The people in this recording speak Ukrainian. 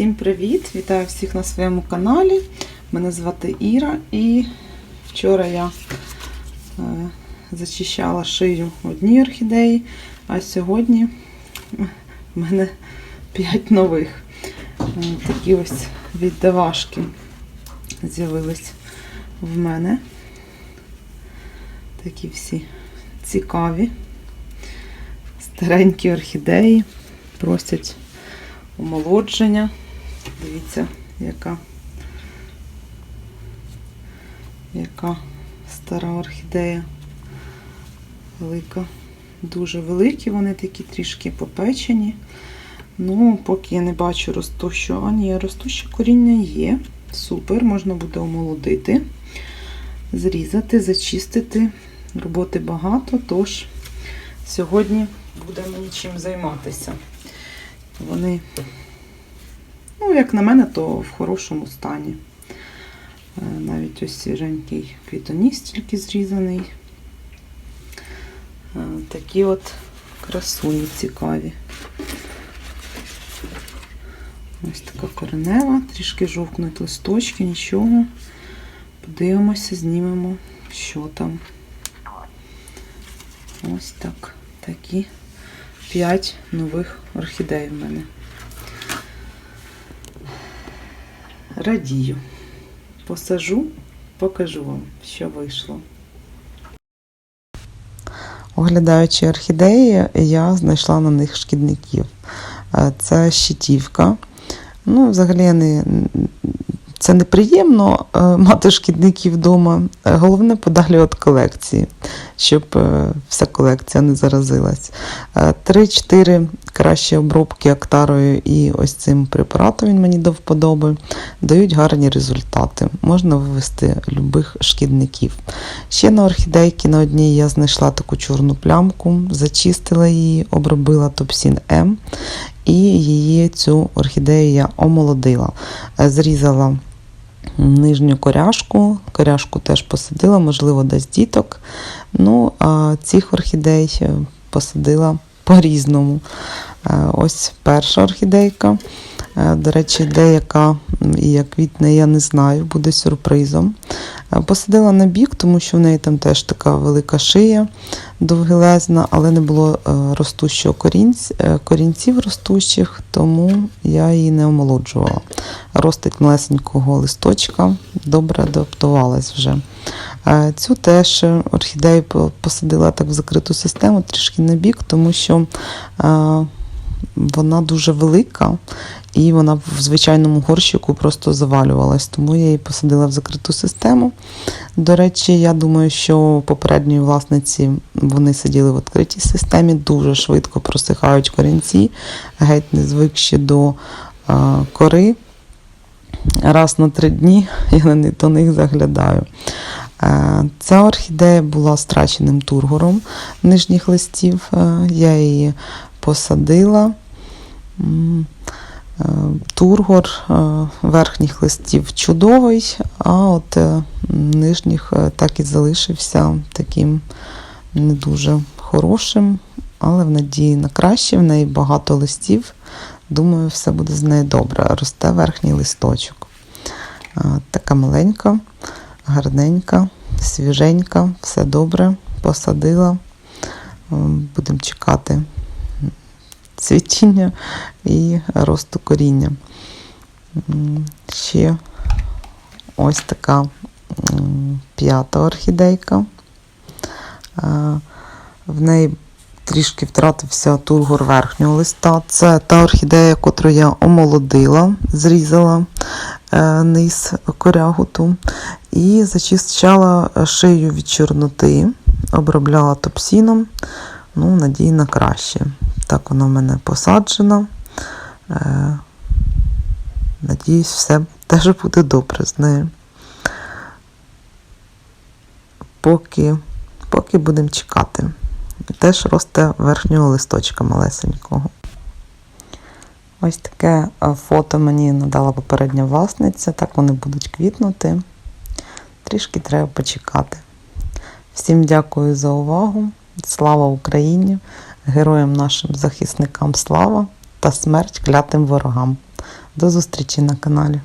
Всім привіт! Вітаю всіх на своєму каналі. Мене звати Іра і вчора я е, зачищала шию одній орхідеї, а сьогодні в мене 5 нових. Е, такі ось віддавашки з'явились в мене. Такі всі цікаві, старенькі орхідеї, просять омолодження. Дивіться, яка, яка стара орхідея. Велика. Дуже великі, вони такі трішки попечені. Ну, поки я не бачу ні, ростуще коріння є. Супер, можна буде омолодити, зрізати, зачистити. Роботи багато, тож сьогодні буде мені чим займатися. Вони, ну, як на мене, то в хорошому стані. Е, Навіть ось свіженький квітоніс тільки зрізаний. Е, Такі от красуні цікаві. Ось така коренева, трішки жовкнуть листочки, нічого. Подивимося, знімемо, що там. Ось так. Такі 5 нових орхідей в мене. Радію. Посажу, покажу вам, що вийшло. Оглядаючи орхідеї, я знайшла на них шкідників. Е, Це щитівка. Ну, взагалі, я не, це неприємно е, мати шкідників вдома. Е, Головне подалі від колекції, щоб е, вся колекція не заразилась. Е, Три-чотири кращі обробки актарою і ось цим препаратом він мені до вподоби, дають гарні результати. Можна вивести любих шкідників. Ще на орхідейки на одній я знайшла таку чорну плямку, зачистила її, обробила топсін М і її цю орхідею я омолодила. Зрізала нижню коряшку, коряшку теж посадила, можливо, десь діток. Ну, а цих орхідей е, посадила по-різному. Е, Ось перша орхідейка. Е, До речі, деяка і як квітне, я не знаю, буде сюрпризом. Е, Посадила на бік, тому що в неї там теж така велика шия, довгелезна, але не було е, ростущого корінць, е, корінців ростущих, тому я її не омолоджувала. Ростить малесенького листочка, добре адаптувалась вже. Цю теж орхідею посадила так в закриту систему, трішки на бік, тому що вона дуже велика і вона в звичайному горщику просто завалювалась, тому я її посадила в закриту систему. До речі, я думаю, що попередньої власниці вони сиділи в відкритій системі, дуже швидко просихають корінці, геть не звикші до е, кори. Раз на три дні я до них заглядаю. Е, Ця орхідея була страченим тургором нижніх листів. Е, Я її посадила. Е, Тургор е, верхніх листів чудовий, а от е, нижніх так і залишився таким не дуже хорошим, але в надії на краще, в неї багато листів. Думаю, все буде з нею добре. Росте верхній листочок. Така маленька, гарненька, свіженька, все добре. Посадила. Будемо чекати цвітіння і росту коріння. Ще ось така п'ята орхідейка. В неї трішки втратився тургор верхнього листа. Це та орхідея, яку я омолодила, зрізала е, низ корягу ту і зачищала шию від чорноти, обробляла топсіном. Ну, надій на краще. Так вона в мене посаджена. Е, надіюсь, все теж буде добре з нею. Поки, поки будемо чекати. Теж росте верхнього листочка малесенького. Ось таке е, фото мені надала попередня власниця. Так вони будуть квітнути. Трішки треба почекати. Всім дякую за увагу. Слава Україні! Героям нашим захисникам слава та смерть клятим ворогам. До зустрічі на каналі.